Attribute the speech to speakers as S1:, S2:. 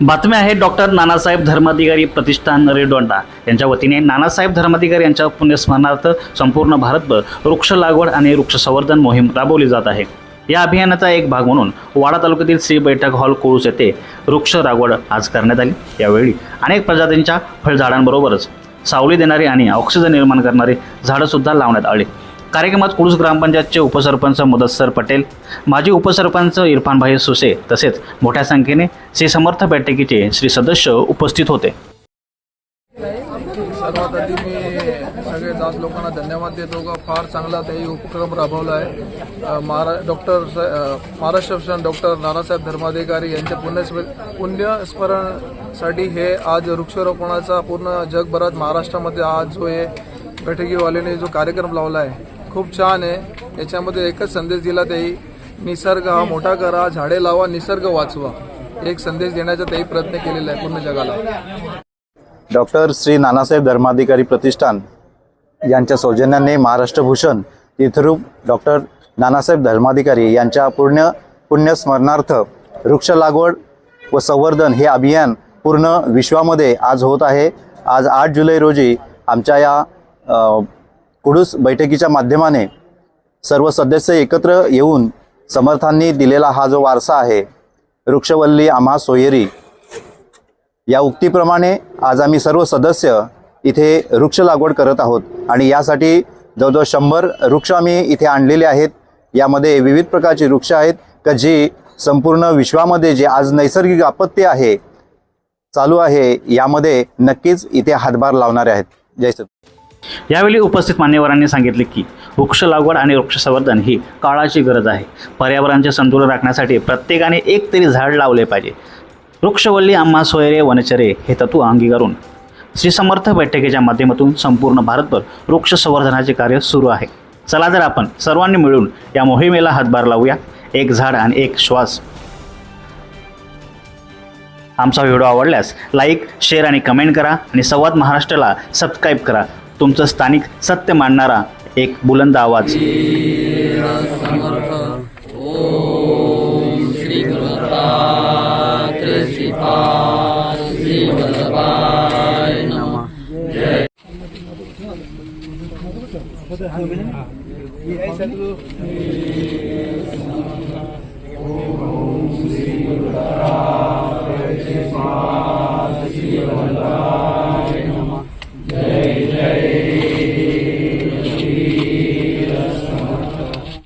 S1: बातम्या आहेत डॉक्टर नानासाहेब धर्माधिकारी प्रतिष्ठान रेडोंडा. यांच्या वतीने नानासाहेब धर्माधिकारी यांच्या पुण्यस्मरणार्थ संपूर्ण भारतभर वृक्ष लागवड आणि वृक्ष संवर्धन मोहीम राबवली जात आहे. या अभियानाचा एक भाग म्हणून वाडा तालुक्यातील श्री बैठक हॉल कोळूस येथे वृक्ष लागवड आज करण्यात आली. यावेळी अनेक प्रजातींच्या फळझाडांबरोबरच सावली देणारी आणि ऑक्सिजन निर्माण करणारी झाडंसुद्धा लावण्यात आली. कार्यक्रमात कुळूस ग्रामपंचायतचे उपसरपंच मुदस्सर पटेल माजी उपसरपंच इरफानभाई सुसे तसेच मोठ्या संख्येने श्री समर्थ बैठकीचे श्री सदस्य उपस्थित होते.
S2: सर्वात आधी मी सगळे दास लोकांना धन्यवाद देतो. का फार चांगला त्याही उपक्रम राबवला आहे. महारा डॉक्टर महाराष्ट्र शासन डॉक्टर नानासाहेब धर्माधिकारी यांच्या पुण्यस्म पुण्यस्मरणसाठी हे आज वृक्षारोपणाचा पूर्ण जगभरात महाराष्ट्रामध्ये आज जो हे बैठकीवाल्याने जो कार्यक्रम लावला आहे खूप छान आहे. याच्यामध्ये एकच संदेश दिला त्याही निसर्ग हा मोठा करा झाडे लावा निसर्ग वाचवा. एक संदेश देण्याचा त्याही प्रयत्न केलेला आहे पूर्ण जगाला.
S3: डॉक्टर श्री नानासाहेब धर्माधिकारी प्रतिष्ठान यांच्या सौजन्याने महाराष्ट्र भूषण तीर्थरूप डॉक्टर नानासाहेब धर्माधिकारी यांच्या पुण्य पुण्यस्मरणार्थ वृक्ष लागवड व संवर्धन हे अभियान पूर्ण विश्वामध्ये आज होत आहे. आज आठ जुलै रोजी आमच्या या कुडूस बैठकीच्या माध्यमाने सर्व सदस्य एकत्र येऊन समर्थांनी दिलेला हा जो वारसा आहे वृक्षवल्ली आम्हा सोयरी या उक्तीप्रमाणे आज आम्ही सर्व सदस्य इथे वृक्ष लागवड करत आहोत आणि यासाठी जवळजवळ शंभर वृक्ष आम्ही इथे आणलेले आहेत. यामध्ये विविध प्रकारची वृक्ष आहेत का जी संपूर्ण विश्वामध्ये जे आज नैसर्गिक आपत्ती आहे चालू आहे यामध्ये नक्कीच इथे हातभार लावणारे आहेत. जय सत
S1: यावेळी उपस्थित मान्यवरांनी सांगितले की वृक्ष लागवड आणि वृक्ष संवर्धन ही काळाची गरज आहे. पर्यावरणाचे संतुलन राखण्यासाठी प्रत्येकाने एक तरी झाड लावले पाहिजे. वृक्षवल्ली आम्हा सोयरे वनचरे हे तत्व अंगीकारून श्री समर्थ बैठकीच्या माध्यमातून संपूर्ण भारतभर वृक्ष संवर्धनाचे कार्य सुरू आहे. चला तर आपण सर्वांनी मिळून या मोहिमेला हातभार लावूया. एक झाड आणि एक श्वास. आमचा व्हिडिओ आवडल्यास लाईक शेअर आणि कमेंट करा आणि संवाद महाराष्ट्राला सबस्क्राईब करा. तुमचं स्थानिक सत्य मांडणारा एक बुलंद आवाज.